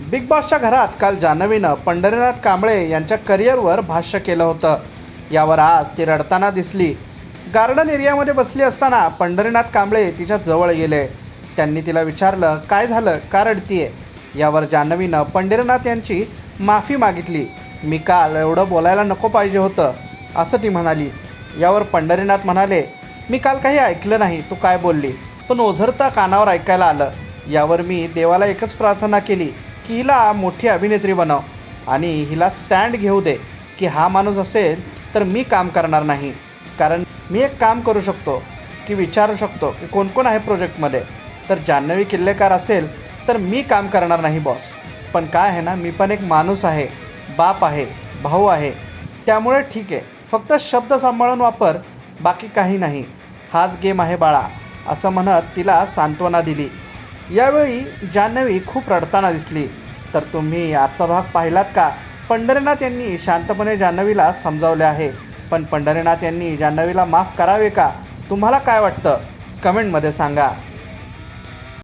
Big बॉसच्या घरात काल जान्हवीनं पंढरीनाथ कांबळे यांच्या करिअरवर भाष्य केलं होतं. यावर आज ती रडताना दिसली. गार्डन एरियामध्ये बसली असताना पंढरीनाथ कांबळे तिच्या जवळ गेले. त्यांनी तिला विचारलं काय झालं? का रडतीये? यावर जान्हवीनं पंढरीनाथ यांची माफी मागितली. मी काल एवढं बोलायला नको पाहिजे होतं असं ती म्हणाली. यावर पंढरीनाथ म्हणाले मी काल काही ऐकलं नाही तू काय बोलली? पण ओझरता कानावर ऐकायला आलं. यावर मी देवाला एकच प्रार्थना केली. की हिला मोठी अभिनेत्री बनव आणि हिला स्टँड घेऊ दे की हा माणूस असेल तर मी काम करणार नाही. कारण मी एक काम करू शकतो की विचारू शकतो की कोण कोण आहे प्रोजेक्टमध्ये. तर जान्हवी किल्लेकार असेल तर मी काम करणार नाही बॉस पण काय आहे ना मी पण एक माणूस आहे बाप आहे भाऊ आहे. त्यामुळे ठीक आहे. फक्त शब्द सांभाळून वापर बाकी काही नाही. हाच गेम आहे बाळा असं म्हणत तिला सांत्वना दिली. यावेळी जान्हवी खूप रडताना दिसली. तर तुम्ही आजचा भाग पाहिलात का? पंढरीनाथ यांनी शांतपणे जान्हवीला समजावले आहे. पण पंढरीनाथ यांनी जान्हवीला माफ करावे का? तुम्हाला काय वाटतं? कमेंटमध्ये सांगा.